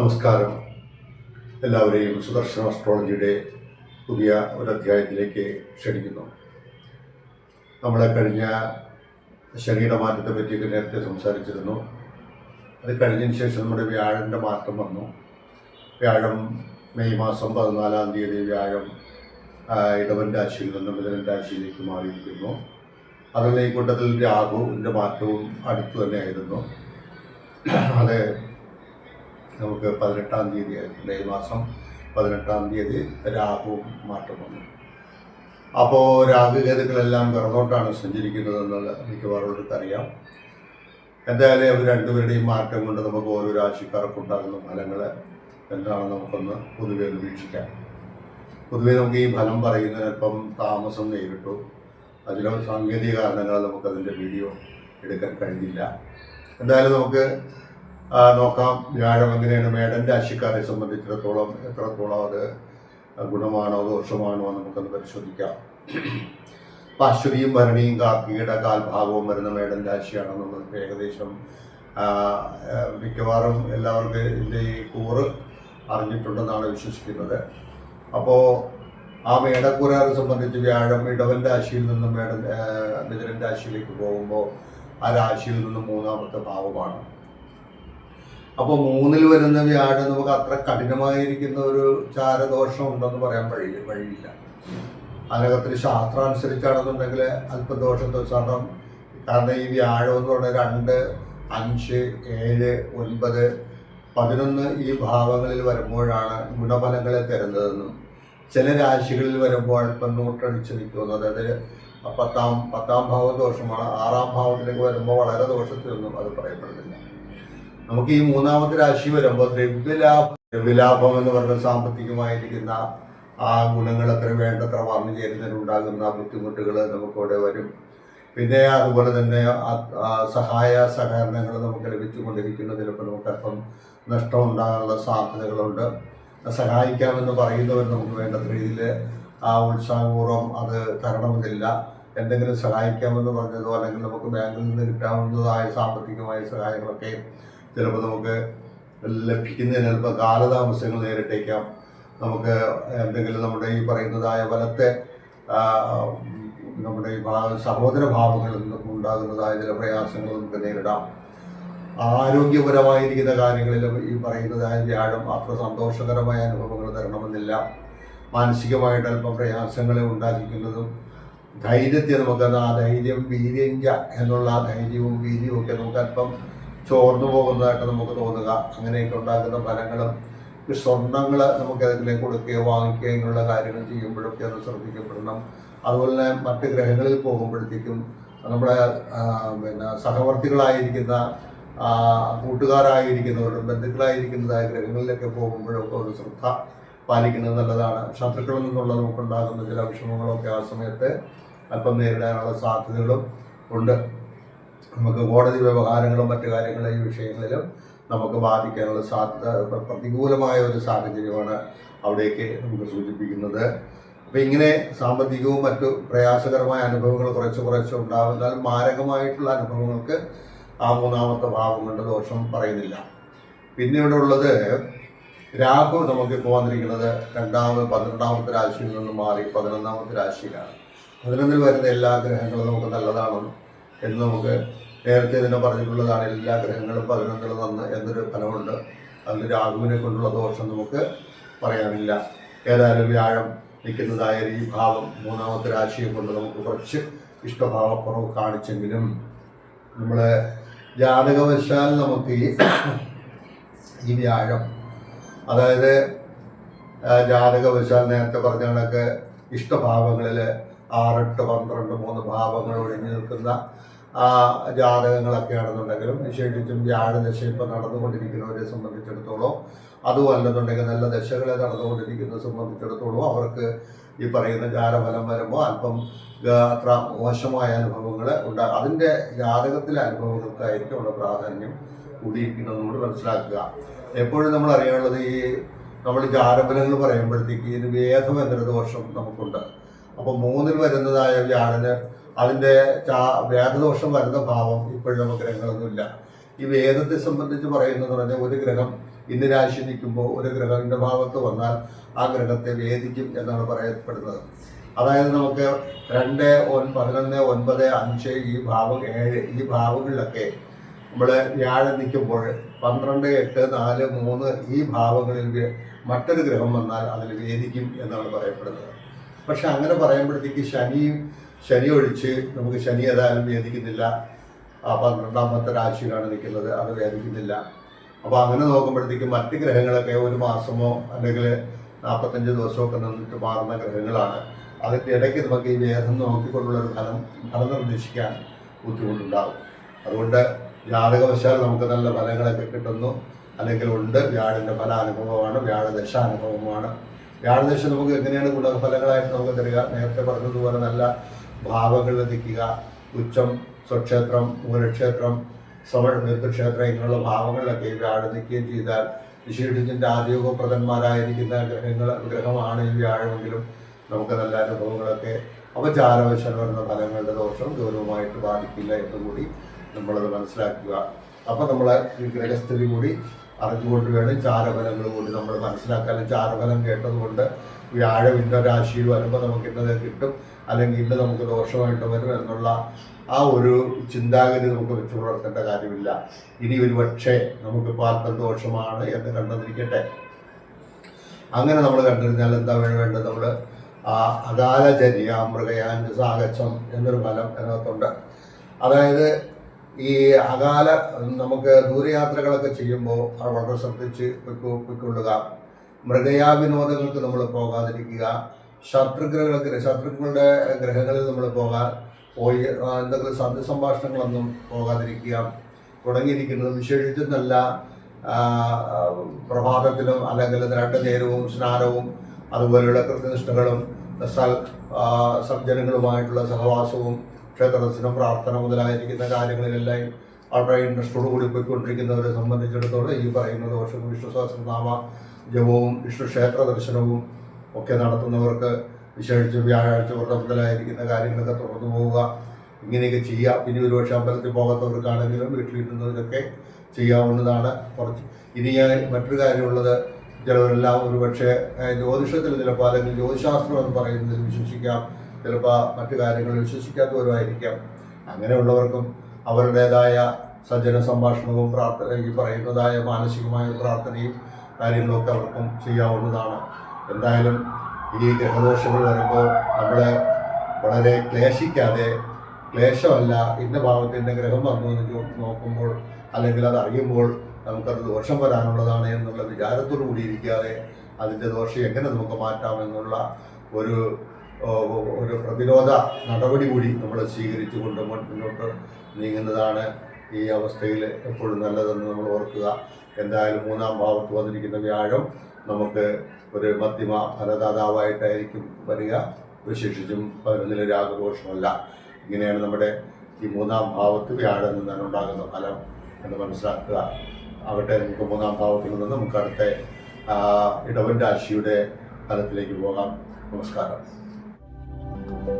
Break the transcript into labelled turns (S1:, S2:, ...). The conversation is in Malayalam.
S1: നമസ്കാരം. എല്ലാവരെയും സുദർശന അസ്ട്രോളജിയുടെ പുതിയ ഒരു അധ്യായത്തിലേക്ക് ക്ഷണിക്കുന്നു. നമ്മളെ കഴിഞ്ഞ ശരീരമാറ്റത്തെ മാറ്റത്തെ പറ്റിയൊക്കെ നേരത്തെ സംസാരിച്ചിരുന്നു. അത് കഴിഞ്ഞതിന് ശേഷം നമ്മുടെ വ്യാഴന്റെ മാറ്റം വന്നു. വ്യാഴം മെയ് മാസം പതിനാലാം തീയതി വ്യാഴം ഇടവൻ രാശിയിൽ നിന്നും മിഥുനൻ രാശിയിലേക്ക് മാറിയിരിക്കുന്നു. അതുപോലെ ഈ കൂട്ടത്തിൽ രാഹുവിന്റെ മാറ്റവും അടുത്തു തന്നെയായിരുന്നു അത് നമുക്ക് പതിനെട്ടാം തീയതി മെയ് മാസം പതിനെട്ടാം തീയതി രാഹു മാറ്റം വന്നു. അപ്പോൾ രാഹുകേതുക്കളെല്ലാം പിറന്നോട്ടാണ് സഞ്ചരിക്കുന്നതെന്നുള്ള മിക്കവാറുള്ളവർക്ക് അറിയാം. എന്തായാലും അവർ രണ്ടുപേരുടെയും മാറ്റം കൊണ്ട് നമുക്ക് ഓരോ രാശിക്കാർക്കുണ്ടാകുന്ന ഫലങ്ങൾ എന്താണെന്ന് നമുക്കൊന്ന് പൊതുവെ ഒന്ന് വീക്ഷിക്കാം. പൊതുവേ നമുക്ക് ഈ ഫലം പറയുന്നതിന് അല്പം താമസം നേരിട്ടു. അതിലെ സാങ്കേതിക കാരണങ്ങളാൽ നമുക്കതിന്റെ വീഡിയോ എടുക്കാൻ കഴിഞ്ഞില്ല. എന്തായാലും നമുക്ക് നോക്കാം. വ്യാഴം എങ്ങനെയാണ് മേടൻ രാശിക്കാരെ സംബന്ധിച്ചിടത്തോളം എത്രത്തോളം അത് ഗുണമാണോ ദോഷമാണോ നമുക്കൊന്ന് പരിശോധിക്കാം. അപ്പം അശ്വതിയും ഭരണിയും കാർത്തികയുടെ കാൽഭാഗവും വരുന്ന മേടൻ രാശിയാണെന്നുള്ളത് ഏകദേശം മിക്കവാറും എല്ലാവർക്കും ഇതിന്റെ ഈ കൂറ് അറിഞ്ഞിട്ടുണ്ടെന്നാണ് വിശ്വസിക്കുന്നത്. അപ്പോൾ ആ മേടക്കൂരാറെ സംബന്ധിച്ച് വ്യാഴം ഇടവൻ രാശിയിൽ നിന്നും മേടൻ മിഥുനൻ രാശിയിലേക്ക് പോകുമ്പോൾ ആ രാശിയിൽ നിന്നും മൂന്നാമത്തെ ഭാവമാണ്. അപ്പോൾ മൂന്നിൽ വരുന്ന വ്യാഴം നമുക്ക് അത്ര കഠിനമായിരിക്കുന്ന ഒരു ചാരദോഷം ഉണ്ടെന്ന് പറയാൻ വഴി വഴിയില്ല. അതിനകത്തൊരു ശാസ്ത്രം അനുസരിച്ചാണെന്നുണ്ടെങ്കിൽ അല്പദോഷത്തെ ദോഷത്തെ കാരണം കാരണം ഈ വ്യാഴം എന്ന് പറഞ്ഞാൽ രണ്ട് അഞ്ച് ഏഴ് ഒൻപത് പതിനൊന്ന് ഈ ഭാവങ്ങളിൽ വരുമ്പോഴാണ് ഗുണഫലങ്ങളെ തരുന്നതെന്നും ചില രാശികളിൽ വരുമ്പോൾ അല്പം നൂട്ടടിച്ച് നിൽക്കുന്നു. അതായത് പത്താം പത്താം ഭാവം ദോഷമാണ്. ആറാം ഭാവത്തിലേക്ക് വരുമ്പോൾ വളരെ ദോഷത്തിലൊന്നും അത് പറയപ്പെടുന്നില്ല. നമുക്ക് ഈ മൂന്നാമത്തെ രാശി വരുമ്പോൾ ദ്രവ്യലാഭം ദ്രവ്യലാഭം എന്ന് പറഞ്ഞ സാമ്പത്തികമായിരിക്കുന്ന ആ ഗുണങ്ങൾ അത്ര വേണ്ടത്ര വന്നു ചേരുന്നതിനുണ്ടാകുന്ന ബുദ്ധിമുട്ടുകൾ നമുക്കിവിടെ വരും. പിന്നെ അതുപോലെ തന്നെ സഹായ സഹകരണങ്ങൾ നമുക്ക് ലഭിച്ചുകൊണ്ടിരിക്കുന്ന ചിലപ്പോൾ നമുക്ക് അല്പം നഷ്ടം ഉണ്ടാകാനുള്ള സാധ്യതകളുണ്ട്. സഹായിക്കാമെന്ന് പറയുന്നവർ നമുക്ക് വേണ്ടത്ര രീതിയിൽ ആ ഉത്സാഹപൂർവം അത് തരണമെന്നില്ല. എന്തെങ്കിലും സഹായിക്കാമെന്ന് പറഞ്ഞതോ അല്ലെങ്കിൽ നമുക്ക് ബാങ്കിൽ നിന്ന് കിട്ടാവുന്നതായ സാമ്പത്തികമായ സഹായങ്ങളൊക്കെ ചിലപ്പോൾ നമുക്ക് ലഭിക്കുന്നതിന് ചിലപ്പോൾ കാലതാമസങ്ങൾ നേരിട്ടേക്കാം. നമുക്ക് എന്തെങ്കിലും നമ്മുടെ ഈ പറയുന്നതായ വലത്തെ നമ്മുടെ ഈ സഹോദര ഭാവങ്ങളിൽ നിന്നും ഉണ്ടാകുന്നതായ ചില പ്രയാസങ്ങൾ നമുക്ക് നേരിടാം. ആരോഗ്യപരമായിരിക്കുന്ന കാര്യങ്ങളിലും ഈ പറയുന്നതായ വ്യാഴം അത്ര സന്തോഷകരമായ അനുഭവങ്ങൾ തരണമെന്നില്ല. മാനസികമായിട്ട് അല്പം പ്രയാസങ്ങളെ ഉണ്ടാക്കിക്കുന്നതും ധൈര്യത്തെ നമുക്ക് ആ ധൈര്യം വീര്യം എന്നുള്ള ആ ധൈര്യവും വീര്യവും ഒക്കെ നമുക്ക് അല്പം ചോർന്നു പോകുന്നതായിട്ട് നമുക്ക് തോന്നുക. അങ്ങനെയൊക്കെ ഉണ്ടാക്കുന്ന ഫലങ്ങളും സ്വർണങ്ങൾ നമുക്ക് അതിലേക്ക് കൊടുക്കുകയോ വാങ്ങിക്കുകയോ ഇങ്ങനെയുള്ള കാര്യങ്ങൾ ചെയ്യുമ്പോഴൊക്കെ അത് ശ്രദ്ധിക്കപ്പെടണം. അതുപോലെ തന്നെ മറ്റ് ഗ്രഹങ്ങളിൽ പോകുമ്പോഴത്തേക്കും നമ്മുടെ പിന്നെ സഹവർത്തികളായിരിക്കുന്ന കൂട്ടുകാരായിരിക്കുന്നവരും ബന്ധുക്കളായിരിക്കുന്നതായ ഗ്രഹങ്ങളിലൊക്കെ പോകുമ്പോഴൊക്കെ ഒരു ശ്രദ്ധ പാലിക്കുന്നത് നല്ലതാണ്. ശത്രുക്കളിൽ നിന്നുള്ള നമുക്കുണ്ടാകുന്ന ചില വിഷമങ്ങളൊക്കെ ആ സമയത്ത് അല്പം നേരിടാനുള്ള സാധ്യതകളും ഉണ്ട്. നമുക്ക് കോടതി വ്യവഹാരങ്ങളും മറ്റു കാര്യങ്ങളും ഈ വിഷയങ്ങളിലും നമുക്ക് ബാധിക്കാനുള്ള സാധ്യത പ്രതികൂലമായ ഒരു സാഹചര്യമാണ് അവിടേക്ക് നമുക്ക് സൂചിപ്പിക്കുന്നത്. അപ്പം ഇങ്ങനെ സാമ്പത്തികവും മറ്റു പ്രയാസകരമായ അനുഭവങ്ങൾ കുറച്ച് കുറച്ച് ഉണ്ടാകുന്നാൽ മാരകമായിട്ടുള്ള അനുഭവങ്ങൾക്ക് ആ മൂന്നാമത്തെ ഭാവം കൊണ്ട് ദോഷം പറയുന്നില്ല. പിന്നെ ഇവിടെ ഉള്ളത് രാഹു നമുക്കിപ്പോൾ വന്നിരിക്കുന്നത് രണ്ടാമത് പന്ത്രണ്ടാമത്തെ രാശിയിൽ നിന്ന് മാറി പതിനൊന്നാമത്തെ രാശിയിലാണ്. പതിനൊന്നിൽ വരുന്ന എല്ലാ ഗ്രഹങ്ങളും നമുക്ക് നല്ലതാണ്. എന്ന് നമുക്ക് നേരത്തെ തന്നെ പറഞ്ഞിട്ടുള്ളതാണ് എല്ലാ ഗ്രഹങ്ങളും പതിനൊന്നിൽ നന്ന് എന്നൊരു ഫലമുണ്ട്. അതിൽ രാഹുവിനെ കൊണ്ടുള്ള ദോഷം നമുക്ക് പറയാനില്ല. ഏതായാലും വ്യാഴം നിൽക്കുന്നതായ ഈ ഭാവം മൂന്നാമത്തെ രാശിയെ കൊണ്ട് നമുക്ക് കുറച്ച് ഇഷ്ടഭാവക്കുറവ് കാണിച്ചെങ്കിലും നമ്മൾ ജാതകവശാൽ നമുക്ക് ഈ ഈ വ്യാഴം അതായത് ജാതകവശാൽ നേരത്തെ പറഞ്ഞ കണക്ക് ഇഷ്ടഭാവങ്ങളിൽ ആറെട്ട് പന്ത്രണ്ട് മൂന്ന് ഭാവങ്ങൾ ഒഴിഞ്ഞു നിൽക്കുന്ന ആ ജാതകങ്ങളൊക്കെ ആണെന്നുണ്ടെങ്കിലും വിശേഷിച്ചും വ്യാഴദശ ഇപ്പം നടന്നുകൊണ്ടിരിക്കുന്നവരെ സംബന്ധിച്ചിടത്തോളം അതും അല്ലെന്നുണ്ടെങ്കിൽ നല്ല ദശകളെ നടന്നുകൊണ്ടിരിക്കുന്നത് സംബന്ധിച്ചിടത്തോളം അവർക്ക് ഈ പറയുന്ന ജാലഫലം വരുമ്പോൾ അല്പം അത്ര മോശമായ അനുഭവങ്ങൾ ഉണ്ട് അതിന്റെ ജാതകത്തിലെ അനുഭവങ്ങൾക്കായിരിക്കും അവിടെ പ്രാധാന്യം കൂടിയിരിക്കുന്നതെന്ന് കൂടി മനസ്സിലാക്കുക. എപ്പോഴും നമ്മൾ അറിയാനുള്ളത് ഈ നമ്മൾ ജാലഫലങ്ങൾ പറയുമ്പോഴത്തേക്ക് ഇത് വേഗം എന്നൊരു ദോഷം നമുക്കുണ്ട്. അപ്പോൾ മൂന്നിൽ വരുന്നതായ വ്യാഴന് അതിന്റെ ചാ വേദദോഷം വരുന്ന ഭാവം ഇപ്പോഴും നമുക്ക് രംഗങ്ങളൊന്നുമില്ല ഈ വേദത്തെ സംബന്ധിച്ച് പറയുന്നത് പറഞ്ഞാൽ ഒരു ഗ്രഹം ഇന്ന് രാശി നിൽക്കുമ്പോൾ ഒരു ഗ്രഹത്തിന്റെ ഭാവത്ത് വന്നാൽ ആ ഗ്രഹത്തെ വേദിക്കും എന്നാണ് പറയപ്പെടുന്നത്. അതായത് നമുക്ക് രണ്ട് ഒൻ പതിനൊന്ന് ഒൻപത് അഞ്ച് ഈ ഭാവം ഏഴ് ഈ ഭാവങ്ങളിലൊക്കെ നമ്മൾ വ്യാഴം നിൽക്കുമ്പോൾ പന്ത്രണ്ട് എട്ട് നാല് മൂന്ന് ഈ ഭാവങ്ങളിൽ മറ്റൊരു ഗ്രഹം വന്നാൽ അതിൽ വേദിക്കും എന്നാണ് പറയപ്പെടുന്നത്. പക്ഷെ അങ്ങനെ പറയുമ്പോഴത്തേക്ക് ശനി ശനി ഒഴിച്ച് നമുക്ക് ശനി ഏതായാലും വേദിക്കുന്നില്ല. പന്ത്രണ്ടാമത്തെ രാശിയിലാണ് നിൽക്കുന്നത് അത് വേദിക്കുന്നില്ല. അപ്പോൾ അങ്ങനെ നോക്കുമ്പോഴത്തേക്ക് മറ്റ് ഗ്രഹങ്ങളൊക്കെ ഒരു മാസമോ അല്ലെങ്കിൽ നാൽപ്പത്തഞ്ച് ദിവസമോ ഒക്കെ നിന്നിട്ട് മാറുന്ന ഗ്രഹങ്ങളാണ്. അതിന്റെ ഇടയ്ക്ക് നമുക്ക് ഈ വേദം നോക്കിക്കൊണ്ടുള്ള ഒരു ഫലം ഫലം നിർദ്ദേശിക്കാൻ ബുദ്ധിമുട്ടുണ്ടാകും. അതുകൊണ്ട് ജാതകവശാൽ നമുക്ക് നല്ല ഫലങ്ങളൊക്കെ കിട്ടുന്നു. അല്ലെങ്കിൽ ഉണ്ട് വ്യാഴന്റെ ഫല അനുഭവമാണ് വ്യാഴദശ നമുക്ക് എങ്ങനെയാണ് ഗുണഫലങ്ങളായിട്ട് നമുക്ക് തരിക? നേരത്തെ പറഞ്ഞതുപോലെ നല്ല ഭാവങ്ങളിൽ എത്തിക്കുക ഉച്ചം സ്വക്ഷേത്രം മൂലക്ഷേത്രം സമ ബന്ധുക്ഷേത്രം ഇങ്ങനെയുള്ള ഭാവങ്ങളിലൊക്കെ വ്യാഴം നിൽക്കുകയും ചെയ്താൽ വിശേഷിച്ചിന്റെ ആദ്യോഗപ്രദന്മാരായിരിക്കുന്ന ഗ്രഹങ്ങൾ ഗ്രഹമാണ് ഈ വ്യാഴമെങ്കിലും നമുക്ക് നല്ല അനുഭവങ്ങളൊക്കെ അപചാരവശം വരുന്ന ഫലങ്ങളുടെ ദോഷം ഗൗരവമായിട്ട് ബാധിക്കില്ല എന്നുകൂടി നമ്മളത് മനസ്സിലാക്കുക. അപ്പോൾ നമ്മളെ ഈ ഗ്രഹസ്ഥിതി കൂടി അറിഞ്ഞുകൊണ്ട് വേണം ചാരഫലങ്ങൾ കൂടി നമ്മൾ മനസ്സിലാക്കാൻ. ചാരഫലം കേട്ടതുകൊണ്ട് വ്യാഴം ഇന്ന രാശിയിൽ വരുമ്പോൾ നമുക്ക് ഇന്നത് കിട്ടും. അല്ലെങ്കിൽ ഇന്ന് നമുക്ക് ദോഷമായിട്ട് വരും എന്നുള്ള ആ ഒരു ചിന്താഗതി നമുക്ക് വെച്ചു പുലർത്തേണ്ട കാര്യമില്ല. ഇനി ഒരു പക്ഷേ നമുക്ക് പാൽപ്പം ദോഷമാണ് എന്ന് കണ്ടെന്നിരിക്കട്ടെ അങ്ങനെ നമ്മൾ കണ്ടിരുന്നാൽ എന്താ വേണം വേണ്ടത് നമ്മൾ ആ അകാലചര്യ മൃഗയാന്റെ സാഹസം എന്നൊരു ഫലം അതിനകത്തുണ്ട്. അതായത് ഈ അകാല നമുക്ക് ദൂരയാത്രകളൊക്കെ ചെയ്യുമ്പോൾ അത് വളരെ ശ്രദ്ധിച്ച് പൊയ്ക്കോ പൊയ്ക്കൊള്ളുക മൃഗയാ വിനോദങ്ങൾക്ക് നമ്മൾ പോകാതിരിക്കുക. ശത്രുഗ്രഹങ്ങൾക്ക് ശത്രുക്കളുടെ ഗ്രഹങ്ങളിൽ നമ്മൾ പോകാൻ പോയി എന്തെങ്കിലും സന്ധി സംഭാഷണങ്ങളൊന്നും പോകാതിരിക്കുക. തുടങ്ങിയിരിക്കുന്നത് വിശേഷിച്ച് നല്ല പ്രഭാതത്തിലും അല്ലെങ്കിൽ രണ്ട് നേരവും സ്നാനവും അതുപോലെയുള്ള കൃത്യനിഷ്ഠകളും സൽ സജ്ജനങ്ങളുമായിട്ടുള്ള സഹവാസവും ക്ഷേത്രദർശനം പ്രാർത്ഥന മുതലായിരിക്കുന്ന കാര്യങ്ങളിലെല്ലാം വളരെ ഇൻട്രസ്റ്റോട് കൂടി പോയിക്കൊണ്ടിരിക്കുന്നവരെ സംബന്ധിച്ചിടത്തോളം ഈ പറയുന്ന ദോഷം വിഷ്ണു ജപവും വിഷ്ണു ക്ഷേത്ര ദർശനവും ഒക്കെ നടത്തുന്നവർക്ക് വിശേഷിച്ച് വ്യാഴാഴ്ച വ്രതം മുതലായിരിക്കുന്ന കാര്യങ്ങളൊക്കെ തുറന്നു പോവുക. ഇങ്ങനെയൊക്കെ ചെയ്യുക പിന്നെ ഒരുപക്ഷെ അമ്പലത്തിൽ പോകാത്തവർക്കാണെങ്കിലും വീട്ടിലിരുന്നവരൊക്കെ ചെയ്യാവുന്നതാണ്. കുറച്ച് ഇനി ഞാൻ മറ്റൊരു കാര്യമുള്ളത് ചിലവരെല്ലാം ഒരുപക്ഷെ ജ്യോതിഷത്തിൽ ചിലപ്പോൾ അല്ലെങ്കിൽ ജ്യോതിശാസ്ത്രം എന്ന് പറയുന്നതിൽ വിശ്വസിക്കാം. ചിലപ്പോൾ മറ്റു കാര്യങ്ങളിൽ വിശ്വസിക്കാത്തവരുമായിരിക്കാം അങ്ങനെയുള്ളവർക്കും അവരുടേതായ സജ്ജന സംഭാഷണവും പ്രാർത്ഥന ഈ പറയുന്നതായ മാനസികമായ പ്രാർത്ഥനയും കാര്യങ്ങളൊക്കെ അവർക്കും ചെയ്യാവുന്നതാണ്. എന്തായാലും ഈ ഗ്രഹദോഷങ്ങൾ വരുമ്പോൾ നമ്മൾ വളരെ ക്ലേശിക്കാതെ ക്ലേശമല്ല ഇന്ന ഭാവത്തിന്റെ ഗ്രഹം വന്നു എന്ന് നോക്കുമ്പോൾ അല്ലെങ്കിൽ അത് അറിയുമ്പോൾ നമുക്കത് ദോഷം വരാനുള്ളതാണ് എന്നുള്ള വിചാരത്തോടു കൂടി ഇരിക്കാതെ അതിന്റെ ദോഷം എങ്ങനെ നമുക്ക് മാറ്റാമെന്നുള്ള ഒരു ഒരു പ്രതിരോധ നടപടി കൂടി നമ്മൾ സ്വീകരിച്ചുകൊണ്ട് മുന്നോട്ട് നീങ്ങുന്നതാണ് ഈ അവസ്ഥയിൽ എപ്പോഴും നല്ലതെന്ന് നമ്മൾ ഓർക്കുക. എന്തായാലും മൂന്നാം ഭാവത്ത് വന്നിരിക്കുന്ന വ്യാഴം നമുക്ക് ഒരു മധ്യമ ഫലദാതാവായിട്ടായിരിക്കും വരിക. വിശേഷിച്ചും പതിനൊന്നിലെ രാഗദോഷമല്ല ഇങ്ങനെയാണ് നമ്മുടെ ഈ മൂന്നാം ഭാവത്ത് വ്യാഴം നിന്നാണ് ഉണ്ടാകുന്ന ഫലം എന്ന് മനസ്സിലാക്കുക. ആവട്ടെ നമുക്ക് മൂന്നാം ഭാവത്തിൽ നിന്ന് നമുക്ക് അടുത്ത ഇടവൻ രാശിയുടെ ഫലത്തിലേക്ക് പോകാം. നമസ്കാരം. thank you